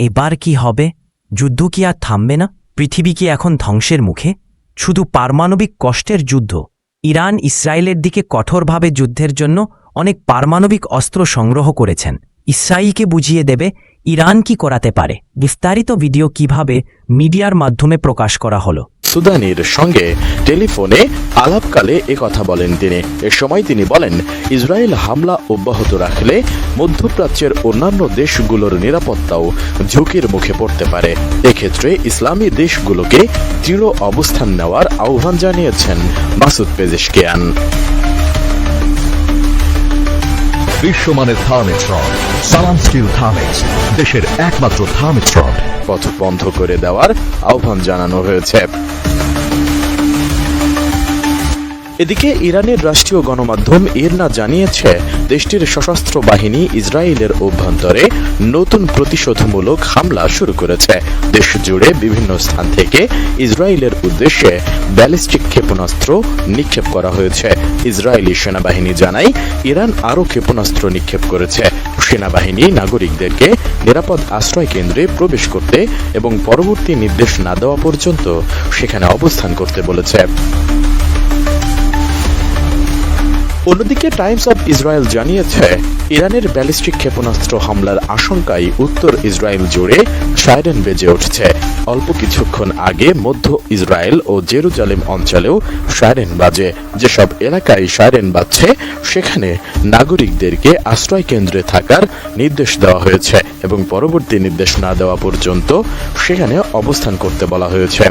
এবার কি হবে? যুদ্ধ কি আর থামবে না? পৃথিবী কি এখন ধ্বংসের মুখে? শুধু পারমাণবিক কষ্টের যুদ্ধ। ইরান ইসরায়েলের দিকে কঠোরভাবে যুদ্ধের জন্য অনেক পারমাণবিক অস্ত্র সংগ্রহ করেছেন। ইসরায়েলকে বুঝিয়ে দেবে, ইরান কি করাতে পারে। বিস্তারিত ভিডিও কীভাবে মিডিয়ার মাধ্যমে প্রকাশ করা হলো। সুদানির সঙ্গে টেলিফোনে আলাপকালে কথা বলেন তিনি। এ সময় তিনি বলেন ইসরায়েল হামলা অব্যাহত রাখলে মধ্যপ্রাচ্যের অন্যান্য দেশগুলোর নিরাপত্তাও ঝুঁকির মুখে পড়তে পারে। এক্ষেত্রে ইসলামী দেশগুলোকে দৃঢ় অবস্থান নেওয়ার আহ্বান জানিয়েছেন মাসুদ পেজেশকিয়ান। বিশ্বমানের Thermex rod Salam steel Thermex দেশের একমাত্র থার্মিক্স রড পথ বন্ধ করে দেওয়ার আহ্বান জানানো হয়েছে। এদিকে ইরানের রাষ্ট্রীয় গণমাধ্যম ইরনা জানিয়েছে, দেশটির সশস্ত্র বাহিনী ইসরায়েলের অভ্যন্তরে নতুন প্রতিশোধমূলক হামলা শুরু করেছে। দেশ জুড়ে বিভিন্ন স্থান থেকে ইসরায়েলের উদ্দেশ্যে ব্যালিস্টিক ক্ষেপণাস্ত্র নিক্ষেপ করা হয়েছে। ইসরায়েলি সেনাবাহিনী জানায়, ইরান আরও ক্ষেপণাস্ত্র নিক্ষেপ করেছে। সেনাবাহিনী নাগরিকদেরকে নিরাপদ আশ্রয় কেন্দ্রে প্রবেশ করতে এবং পরবর্তী নির্দেশ না দেওয়া পর্যন্ত সেখানে অবস্থান করতে বলেছে। অন্যদিকে টাইমস অব ইসরায়েল জানিয়েছে, ইরানের ব্যালিস্টিক ক্ষেপণাস্ত্র হামলার আশঙ্কায় উত্তর ইসরায়েল জুড়ে সাইরেন বেজে উঠছে। অল্প কিছুক্ষণ আগে মধ্য ইসরায়েল ও জেরুজালেম অঞ্চলেও সাইরেন বাজে। যেসব এলাকায় সাইরেন বাজছে, সেখানে নাগরিকদেরকে আশ্রয় কেন্দ্রে থাকার নির্দেশ দেওয়া হয়েছে এবং পরবর্তী নির্দেশ না দেওয়া পর্যন্ত সেখানে অবস্থান করতে বলা হয়েছে।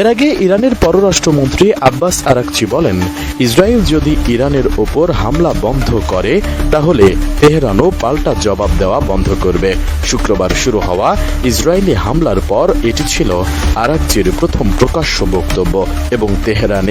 এর আগে ইরানের পররাষ্ট্রমন্ত্রী আব্বাস আরাকচি বলেন, ইসরায়েল যদি ইরানের ওপর হামলা বন্ধ করে, তাহলে তেহরানও পাল্টা জবাব দেওয়া বন্ধ করবে। শুক্রবার শুরু হওয়া ইসরায়েলি হামলার পর এটি ছিল আরাকচির প্রথম প্রকাশ্য বক্তব্য এবং তেহরানে